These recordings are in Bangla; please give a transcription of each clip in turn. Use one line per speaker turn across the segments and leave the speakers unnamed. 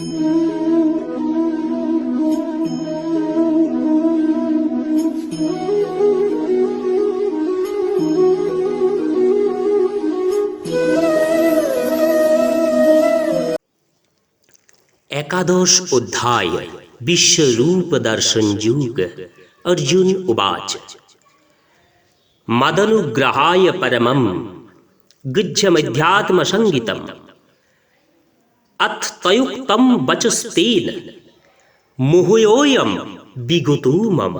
एकादश अध्याय विश्व रूप दर्शन युग अर्जुन उवाच मदनुग्रहाय परमं गुज्जमध्यात्मसङ्गितम् अथ तयुक्तं वचस्तेन मुहुयोऽयं विगुतो मम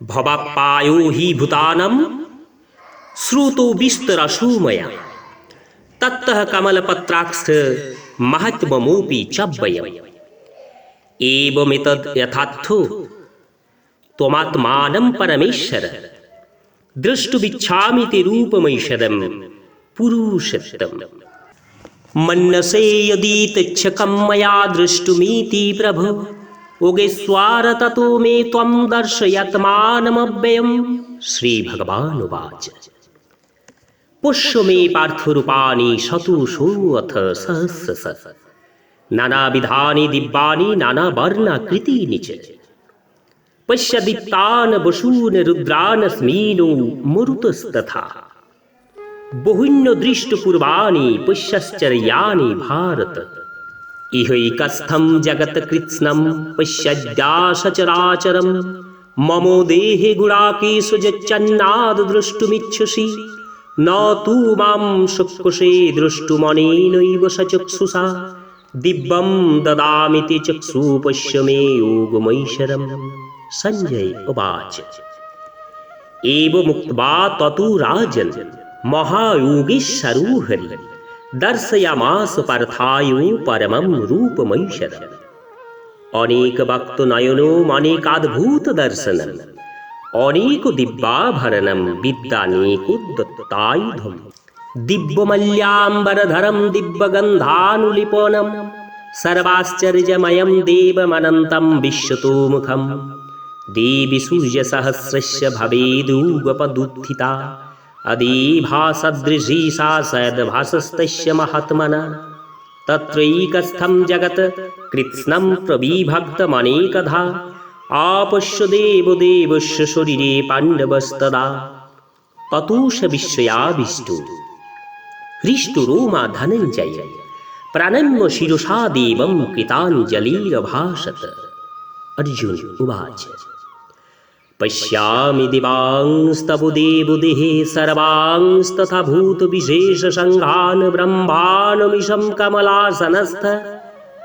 भवाप्पायो हि भूतानं श्रुतो विस्तरसु मया तत्तः कमलपत्राक्ष महत्वमोऽपि च वयम् एवमेतद् यथार्थो त्वमात्मानं परमेश्वर द्रष्टुमिच्छामि ते रूपमैश्वरं पुरुषत्तम् मन्यसे यदि तच्छकं मया द्रष्टुमीति प्रभो योगेश्वर ततो मे त्वं दर्शयत्मानमव्ययं श्रीभगवानुवाच पुष्य मे पार्थरूपाणि शतुषोऽथ सहस्रश नानाविधानि दिव्यानि नानावर्णाकृतीनि च पश्य दीप्तान् वसून् रुद्रान् বহুন্যদৃষ্টপূর্বাণি পুষ্যশ্চর্যাণি ভারত। ইহৈকস্থম জগৎকৃৎস্নম পশ্যদ্যাসচরাচরম মম দেহে গুড়াকেশু যচ্ছন্নাদ দ্রষ্টুমিচ্ছসি। ন তু মাম শুক্কুশে দ্রষ্টুমনেনৈব সচক্ষুষা। দিব্যম দদামি তে চক্ষু পশ্য মে যোগমৈশ্বরম সঞ্জয় উবাচ। এব মুক্তা ততু রাজন। महायोगीश्वरो हरि दर्शयामास पार्थायो परमं रूपमैश्वरम् अनेकभक्तनयनो अनेकाद्भूतदर्शनम् অনেক দিব্যাভরণম বিদ্যানেকোদ্দত্তায়ুধম দিব্যমল্যাম্বরধরম দিব্যগন্ধানুলিপনম সর্বাশ্চর্যময়ম দেবমনন্তম বিশ্বতোমুখম দেবী সূর্যসহস্রস্য ভবেদুগপদুত্থিতা अदीभासदृशी सा सद्भासस्तस्य महात्मना। तत्रैकस्थं जगत् कृत्स्नं प्रविभक्तमनेकधा आपश्य देवदेवस्य शरीरे पाण्डवस्तदा। ततोष विश्वयाविष्टु हृष्टुरोमा धनञ्जय। प्रणम्य शिरसा देवं कृताञ्जलिरभाषत। अर्जुन उवाच पश्यामि दिवांस्तव देवदेहे सर्वांस्तथा भूतविशेषसङ्घान् ब्रह्माणमिषं कमलासनस्थ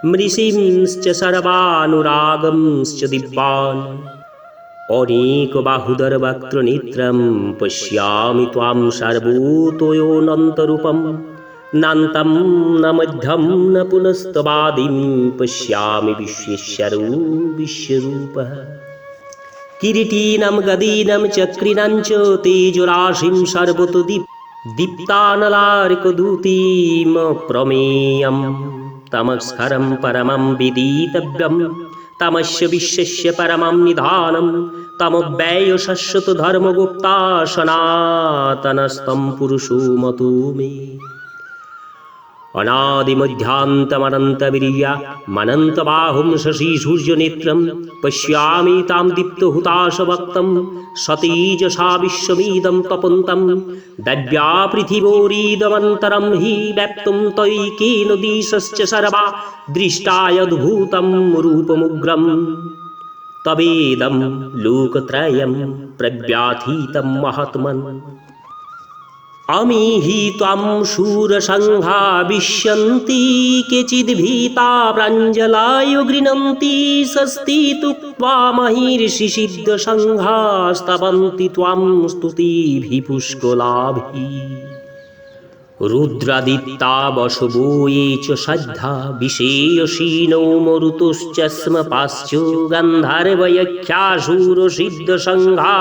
मृषींश्च सर्वानुरागंश्च दिव्यान्। अनेकबाहुदरवक्त्रनेत्रं पश्यामि त्वां सर्वतोयोऽनन्तरूपं। नान्तं न मध्यं न पुनस्तवादिं पश्यामि विश्वेश्वरो विश्वरूपः কিরিটিনাম গদীনাম চক্রিনাঞ্চ তেজরাশিম সর্বত দীপ দীপ্তানলার্কদূতিম প্রমেয়ম তমস্করম পরমম বিদিতব্যম তমস্য বিশ্বস্য পরমম নিধানম তমব্যয় শশ্বত ধর্মগুপ্তা সনাতনস্তম পুরুষো মতো মে अनादिमध्यान्तमनन्तवीर्या मनन्तबाहुं शशिसूर्यनेत्रं पश्यामि तां दीप्तहुताशभक्तं सतेजसा विश्वमीदं तपन्तं दव्या पृथिवोरीदमन्तरं हि व्याप्तं तैकेन दिशश्च सर्वा दृष्टायद्भूतं रूपमुग्रं तवेदं लोकत्रयं प्रव्याथितं महात्मन् আমি হি ত্বম শূরসংঘা বিশ্যন্তি কেচিদ ভীতা প্রাঞ্জলায় গৃণন্তি স্বস্তি তু মহির শিশিদ্ধ সংঘা স্তবন্তি ত্বম স্তুতি ভি পুষ্কলাভি রুদ্রাদিত্যা বসবো এ চ শ্রদ্ধা বিশেয়সী নৌ মরুতুশ্চস্ম পাশ্চ গন্ধর্বয়খ্যাসূর সিদ্ধ সংঘা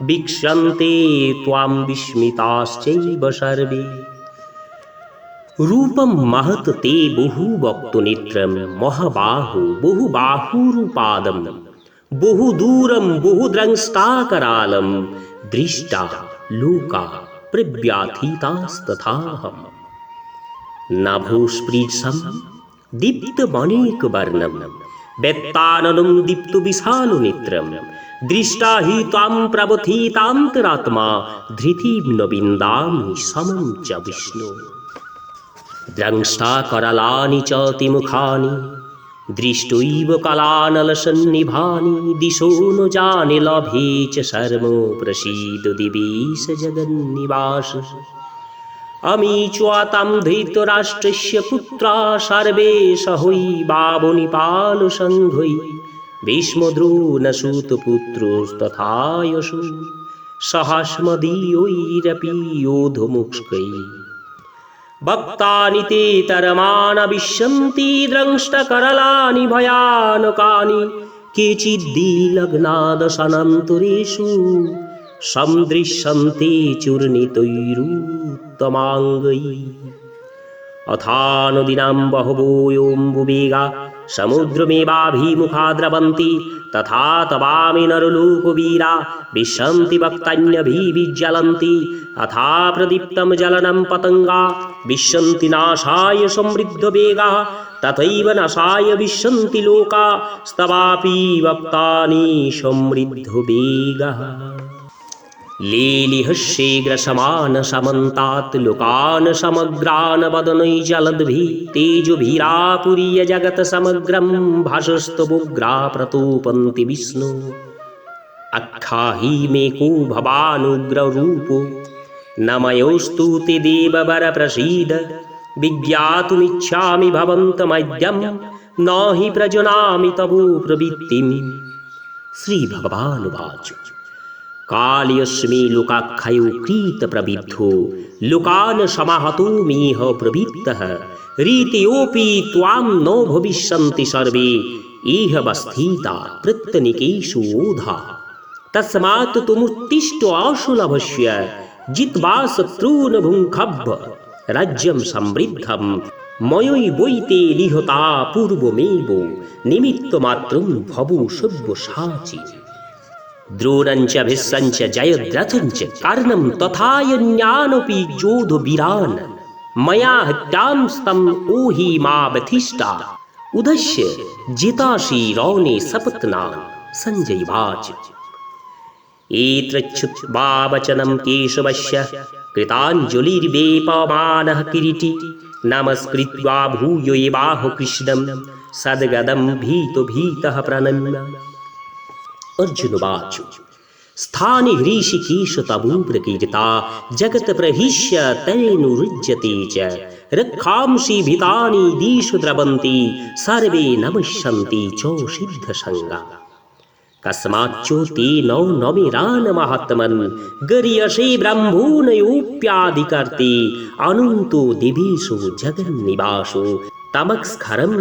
বিক্ষন্তে ত্বাম বিস্মিতাশ্চৈব সর্বে। রূপম মহত তে বহু বক্তনেত্রম মহাবাহু বহু বাহুরূপাদম বহু দূরম বহুদ্রংষ্টাকরালম দৃষ্টা লোকা প্রব্যাথিতাস্তথাহম নাভোস্পৃজসম দীপ্তমনেকবর্ণম বেত্তানলম দীপ্ত বিশালনেত্রম দৃষ্টাহিতাম প্রবথিতান্তরাত্মা ধৃতিম নবিন্দামি সমম চ বিষ্ণু। দ্রংসা করালানি চ তিমুখানি, দৃষ্টৈব কলানলসন্নিভানি দিশো ন জানি লভে চ শর্ম প্রসীদ দিবিষ জগন্নিবাস। আমি চুয়াতাম ধৃতরাষ্ট্রস্য পুত্রা সর্বে সহৈ বাবুনি পালু সঙ্ঘৈ यशो सहास्मदीयैरपि योधमुक्ष्कै भक्तानि ते तरमानविश्यन्ति द्रंष्टकरलानि भयानकानि केचिद्दिलग्नादशनन्तरेषु सन्दृश्यन्ते चूर्णितैरुत्तमाङ्गैः अथानुदिनां बहवोऽम्बुवेगा समुद्रमेवाभिमुखा द्रवन्ति तथा तवामि नरलोकवीरा विशन्ति भक्तान्यभिविज्ज्वलन्ति अथा प्रदीप्तं जलनं पतङ्गा विशन्ति नाशाय समृद्धवेगा तथैव नाशाय विशन्ति लोका स्तवापि भक्तानि समृद्धवेगः लीलिहस्येग्रसमानसमन्तात् लोकान् समग्रान् वदनैजलद्भिः तेजोभिरापुरीय जगत् समग्रं भाषस्तवुग्रा प्रतोपन्ति विष्णु अख्खाहि मे को भवानुग्ररूपो नमयोऽस्तु ते देववरप्रसीद विज्ञातुमिच्छामि भवन्तमद्यं न हि प्रजनामि तवो प्रवृत्तिम् श्रीभगवानुवाच কালয়স্মি লোকাক্ষয় কৃত প্রবিদ্ধ লোকান সমাহত মিহ প্রবৃত্ত রীতিপি তাম ন ভবিষ্যন্তি সর্বে ইহ বস্থিতা প্রত্যনিকেশু ওধা তস্মাৎ তুমুত্তিষ্ট আশুলভস্য জিত্বা শত্রূন ভুঙ্খভ্য রাজ্যম সমৃদ্ধম ময়ই বইতে নিহতা পূর্বমেব নিমিত্তমাত্রম ভব সব্যসাচী द्रोणञ्च भिस्सञ्च जयद्रथञ्च कर्णं तथायन्यानपि योधवीरान् मया हत्यांस्तं ओहि मा वथिष्ठा उदस्य जितासि रौणे सपत्नान्। सञ्जयवाच एतच्छुत्वा वचनं केशवस्य कृताञ्जलिर्वेपमानः किरीटी। नमस्कृत्वा भूय एवाह कृष्णं सद्गदं भीतो भीतः प्रणम्य अर्जुनवाच स्थानि हृषिकेश तबू प्रकीर्ता जगत् प्रहिष्य तैनुरुज्यते च रक्षांसि भीतानि दिषु द्रवन्ति सर्वे नमस्यन्ति च सिद्धसङ्गा कस्माच्चो ते नौ नमिरान महात्मन् गर्यसे ब्रह्मोनयोऽप्यादिकर्ते अनन्तो दिवेषु जगन्निवासो तमस्खरं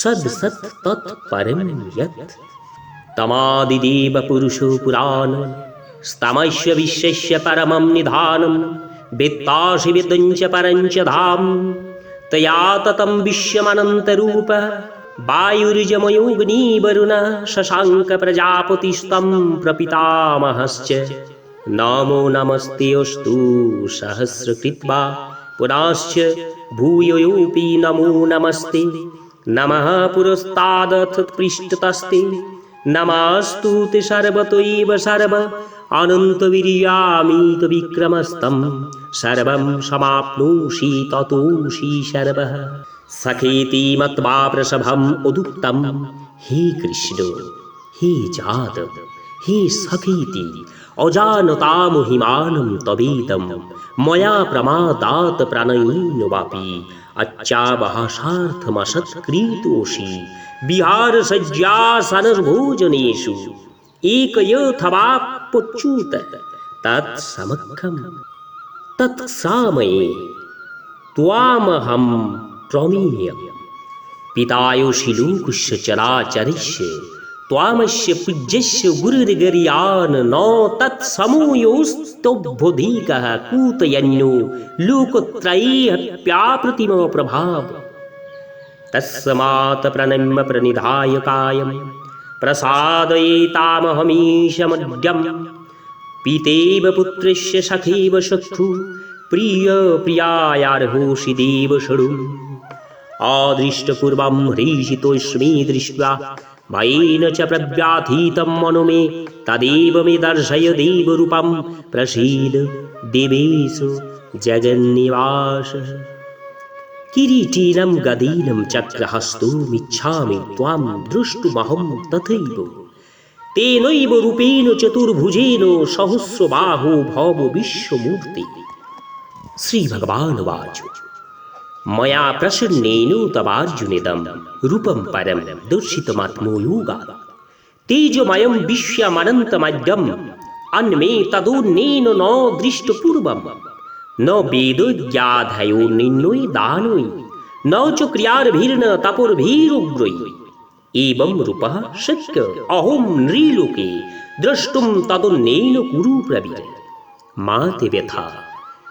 सद् सत् तत्परं यत् तमादिदेव पुरुषो पुराण स्तमस्य विश्वस्य परमं निधानं वित्तासि विदञ्च परञ्च धाम तया ततं विश्वमनन्तरूप वायुर्जमयोग्निवरुण शशाङ्कप्रजापतिस्तं प्रपितामहश्च नमो नमस्ते अस्तु सहस्रकृत्वा पुनश्च भूयोऽपि नमो नमस्ते नमः पुरस्तादथ पृष्ठतस्ते নমাস্তু তে সর্বতৈব সর্ব অনন্তবীরিয়ামিত বিক্রমস্তম সর্বম সমাপ্নুষি ততোষি সর্ব সখেতি মত্বা প্রসভম উদুক্তম হে কৃষ্ণ হে জাত হে সখেতি অজানতা মহিমানম তবেদম ময়া প্রমাদাত প্রাণয়ীন বাপি অচ্চাবহাসার্থমসৎকৃতোষি બિહાર સજ્જા સરભૂજનેશુ એકયથવા પુચ્યુત તત્સમખમ તત્સામયે ત્વામહમ પ્રમીય પિતાયુષિ લોકુષ્ય ચરાચરિષ્ય ત્વામશ્ય પૂજ્યશ્ય ગુરુર્ગરિયાન ન તત્સમૂયોસ્તોભુધિક કૂતયન્યો લોકત્રયે હત્યા પ્રતિમ પ્રભાવ तस्मात् प्रणम्य प्रणिधाय कायं प्रसादयेतामहमीशमद्यं पितेव पुत्रस्य सखेव सख्यु प्रियप्रियायार्होषि देवषडुम् आदृष्टपूर्वं ह्रीषितोऽस्मि दृष्ट्वा भयेन च प्रव्याथितं मनो मे तदेव मे दर्शय देवरूपं प्रसीद देवेषु जगन्निवास কিরীটীনম গদীনম চক্রহস্তমিচ্ছামি ত্বাম দ্রষ্টুমহম তথৈব তেনৈব রূপেণ চতুর্ভুজেন সহস্রবাহো ভব বিশ্বমূর্তি শ্রীভগবানুবাচ ময়া প্রসন্নেন তবার্জুনিদম রূপম পরম দর্শিতমাত্মো যোগাৎ তেজময়ম বিশ্বমনন্তমদ্যম अन्मे तदोन्नेन न दृष्टपूर्वम् ন বেদুদ্যাধয় নিন্নুই দানুই ন চ ক্রিয়ার্ভির্ন তপোর্ভিরুগ্রৈ এবং রূপ শক্য অহম নৃলোকে দ্রষ্টুম তদন্যেন কুরু প্রবীর মা তে ব্যথা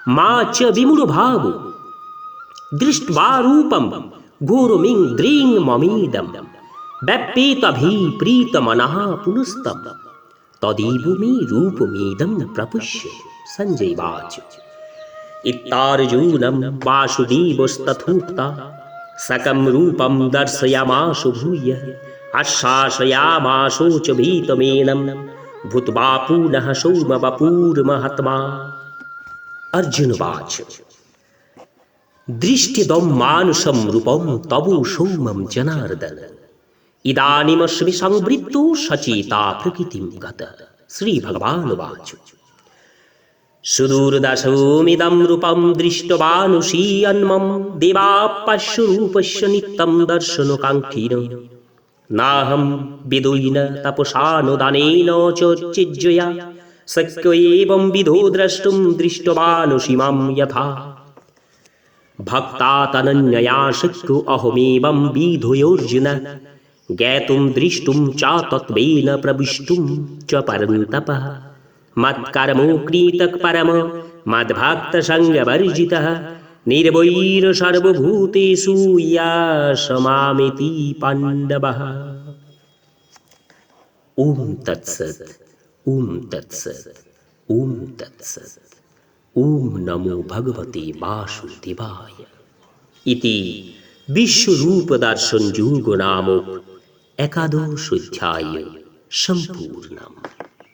মা চ বিমূঢ় ভাব দৃষ্ট্বা রূপম ঘোরমিং দ্রিং মমিদম ব্যপ্যেতভি প্রীতমনঃ পুনস্তম তদীব মে রূপমেদম ন প্রপুষ্য সঞ্জয় বাচ ইত্তার্জুনম বাসুদীবস্তথূপ্তা, সকম রূপম দর্শয়ামাশু ভূয়, আশ্বাসয়ামাশো চ ভীতমেনম ভূতবা পুনঃ সৌমবপূর্মহত্মা অর্জুনবাচ দৃষ্টিদম মানুষম রূপম তবু সৌমম জনার্দন, ইদানিমস্মি সংবৃত্ত সচেতা প্রকৃতিম গত। শ্রী ভগবান বাচু। সুদূরদাসমিদম রূপম দৃষ্টবানুষীয়ন্মম দেবাপ্পাশ্বরূপস্য নিত্যম দর্শন কাঙ্ক্ষীন নাহম বিদুইন তপসানুদানেন চর্চিজ্যয়া শক্য এবং বিধো দ্রষ্টুম দৃষ্টবানুসীমাম যথা। ভক্তাতনন্যয়া শক্য অহমেবম বিধুয়োর্জুন। জ্ঞাতুম দ্রষ্টুম চ তত্ত্বেন প্রবিষ্টুম চ পরন্তপः। मत्कर्मोक्रीतक्परम मद्भक्तसङ्गवर्जितः निर्वैरसर्वभूतेषु यासमामिति पाण्डवः ॐ तत्सत् ॐ तत्सत् ॐ तत्सत् ॐ नमो भगवते वासुदेवाय इति विश्वरूपदर्शनयोगो नामो एकादशोऽध्याये सम्पूर्णम्